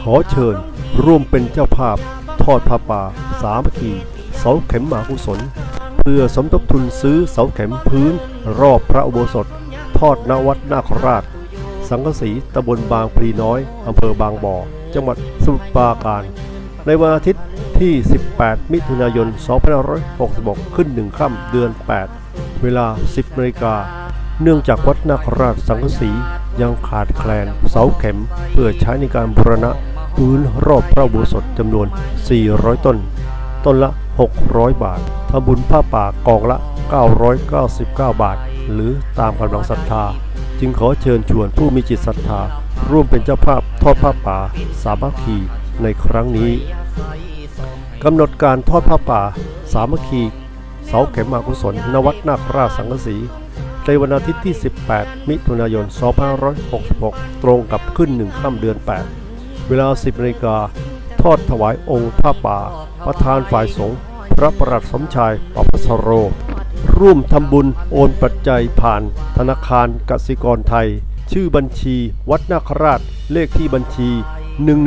ขอเชิญร่วมเป็นเจ้าภาพ ทอดผ้าป่า สามัคคีเสาเข็มหมากุศล เพื่อสมทบทุนซื้อเสาเข็มพื้น รอบพระอุโบสถ ทอดนวัดนาคราช สังกสีตำบลบางพลีน้อยอำเภอบางบ่อ จังหวัดสมุทรปราการ ในวันอาทิตย์ที่ 18 มิถุนายน 2566 ขึ้นหนึ่งค่ำเดือน 8 เวลา 10นาฬิกาเนื่องจากวัดนาคราชสังกสี ยังขาดแคลนเสาเข็มเพื่อใช้ในการบูรณะพื้นรอบพระอุสถจำนวน 400 ต้น ต้นละ 600 บาททำบุญผ้าป่ากองละ 999 บาท หรือตามกำลังศรัทธา จึงขอเชิญชวนผู้มีจิตศรัทธา ร่วมเป็นเจ้าภาพทอดผ้าป่าสามัคคีในครั้งนี้กำหนดการทอดผ้าป่า สามัคคี เสาเข็มมากุศล นวัดนาคราชสังกสี ในวันอาทิตย์ที่ 18 มิถุนายน 2566 ตรงกับขึ้นหนึ่งค่ำเดือน 8 เวลา 10นาฬิกาทอดถวายองค์ผ้าป่า ประธานฝ่ายสงฆ์พระประหลัดสมชายปปสโร ร่วมทำบุญโอนปัจจัยผ่านธนาคารกสิกรไทย ชื่อบัญชีวัดนาคราชเลขที่บัญชี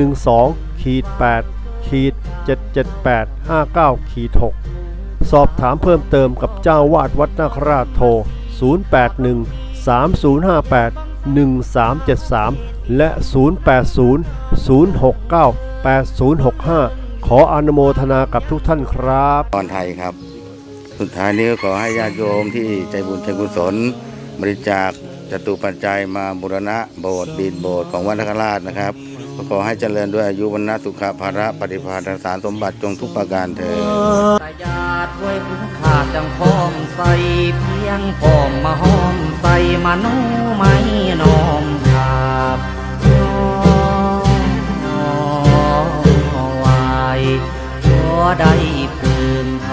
112ขีด8ขีด778 59ขีด6สอบถามเพิ่มเติมกับเจ้าวาดวัดนาคราชโทร 081 3058 1373 และ 080 069 8065 ขออนุโมทนากับทุกท่านครับพรไทยครับ สุดท้ายนี้ก็ขอให้ญาติโยมที่ใจบุญใจกุศลบริจาคจตุปัจจัยมาบูรณะโบสถ์บิดโบสถ์ของวัดนครราชนะครับ ขอให้เจริญด้วยอายุวันนะสุขภาระปฏิภาณสารสมบัติจงทุกประการเถิดตายาดไว้คุ้มขาดดังพร้อมใสเพียงพร้อมมาห้อมใสมาโนไม่น้อมครับน้อวายขอได้พึงเข้าถึงพระนีละพ